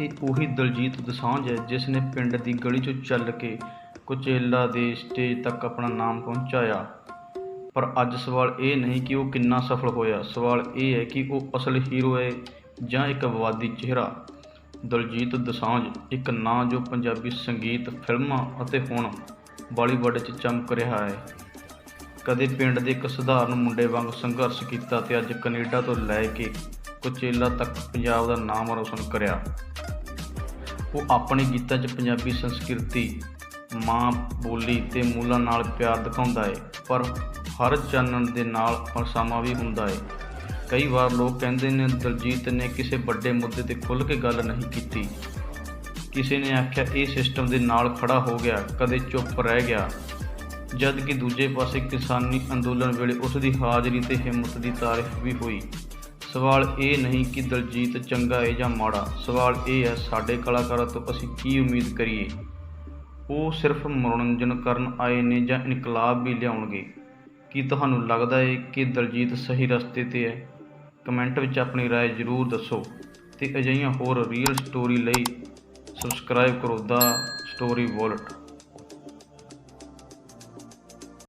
ਇਹ ਉਹੀ ਦਲਜੀਤ ਦੋਸਾਂਝ ਹੈ, ਜਿਸ ਨੇ ਪਿੰਡ ਦੀ ਗਲੀ 'ਚੋਂ ਚੱਲ ਕੇ ਕੁਚੇਲਾ ਦੇ ਸਟੇਜ ਤੱਕ ਆਪਣਾ ਨਾਮ ਪਹੁੰਚਾਇਆ। ਪਰ ਅੱਜ ਸਵਾਲ ਇਹ ਨਹੀਂ ਕਿ ਉਹ ਕਿੰਨਾ ਸਫਲ ਹੋਇਆ। ਸਵਾਲ ਇਹ ਹੈ ਕਿ ਉਹ ਅਸਲ ਹੀਰੋ ਹੈ ਜਾਂ ਇੱਕ ਵਿਵਾਦੀ ਚਿਹਰਾ? ਦਲਜੀਤ ਦੋਸਾਂਝ ਇੱਕ ਨਾਂ ਜੋ ਪੰਜਾਬੀ ਸੰਗੀਤ, ਫਿਲਮਾਂ ਅਤੇ ਹੁਣ ਬਾਲੀਵੁੱਡ 'ਚ ਚਮਕ ਰਿਹਾ ਹੈ। ਕਦੇ ਪਿੰਡ ਦੇ ਇੱਕ ਸਧਾਰਨ ਮੁੰਡੇ ਵਾਂਗ ਸੰਘਰਸ਼ ਕੀਤਾ ਤੇ ਅੱਜ ਕੈਨੇਡਾ ਤੋਂ ਲੈ ਕੇ ਕੁਚੇਲਾ ਤੱਕ ਪੰਜਾਬ ਦਾ ਨਾਮ ਰੌਸ਼ਨ ਕਰਿਆ। ਉਹ ਆਪਣੇ ਗੀਤਾਂ 'ਚ ਪੰਜਾਬੀ ਸੰਸਕ੍ਰਿਤੀ, ਮਾਂ ਬੋਲੀ ਤੇ ਮੂਲਾਂ ਨਾਲ ਪਿਆਰ ਦਿਖਾਉਂਦਾ ਹੈ ਪਰ ਹਰ ਚਾਨਣ ਦੇ ਨਾਲ ਫਲਸਫਾ ਵੀ ਹੁੰਦਾ ਹੈ ਕਈ ਵਾਰ ਲੋਕ ਕਹਿੰਦੇ ਨੇ, ਦਲਜੀਤ ਨੇ ਕਿਸੇ ਵੱਡੇ ਮੁੱਦੇ ਤੇ ਖੁੱਲ੍ਹ ਕੇ ਗੱਲ ਨਹੀਂ ਕੀਤੀ। ਕਿਸੇ ਨੇ ਆਖਿਆ, ਇਹ ਸਿਸਟਮ ਦੇ ਨਾਲ ਖੜਾ ਹੋ ਗਿਆ, ਕਦੇ ਚੁੱਪ ਰਹਿ ਗਿਆ। ਜਦ ਕਿ ਦੂਜੇ ਪਾਸੇ ਕਿਸਾਨੀ ਅੰਦੋਲਨ ਵੇਲੇ ਉਸ ਦੀ ਹਾਜ਼ਰੀ ਤੇ ਹਿੰਮਤ ਦੀ ਤਾਰੀਫ ਵੀ ਹੋਈ। ਸਵਾਲ ਇਹ ਨਹੀਂ ਕਿ ਦਲਜੀਤ ਚੰਗਾ ਹੈ ਜਾਂ ਮਾੜਾ ਸਵਾਲ ਇਹ ਹੈ ਸਾਡੇ ਕਲਾਕਾਰਾਂ ਤੋਂ ਅਸੀਂ ਕੀ ਉਮੀਦ ਕਰੀਏ ਉਹ ਸਿਰਫ ਮਨੋਰੰਜਨ ਕਰਨ ਆਏ ਨੇ ਜਾਂ ਇਨਕਲਾਬ ਵੀ ਲਿਆਉਣਗੇ ਕੀ ਤੁਹਾਨੂੰ ਲੱਗਦਾ ਹੈ ਕਿ ਦਲਜੀਤ ਸਹੀ ਰਸਤੇ ਤੇ ਹੈ ਕਮੈਂਟ ਵਿੱਚ ਆਪਣੀ رائے ਜ਼ਰੂਰ ਦੱਸੋ ਤੇ ਅਜਿਹੀਆਂ ਹੋਰ ਰੀਅਲ ਸਟੋਰੀ ਲਈ ਸਬਸਕ੍ਰਾਈਬ ਕਰੋ ਦਾ ਸਟੋਰੀ ਵੋਲਟ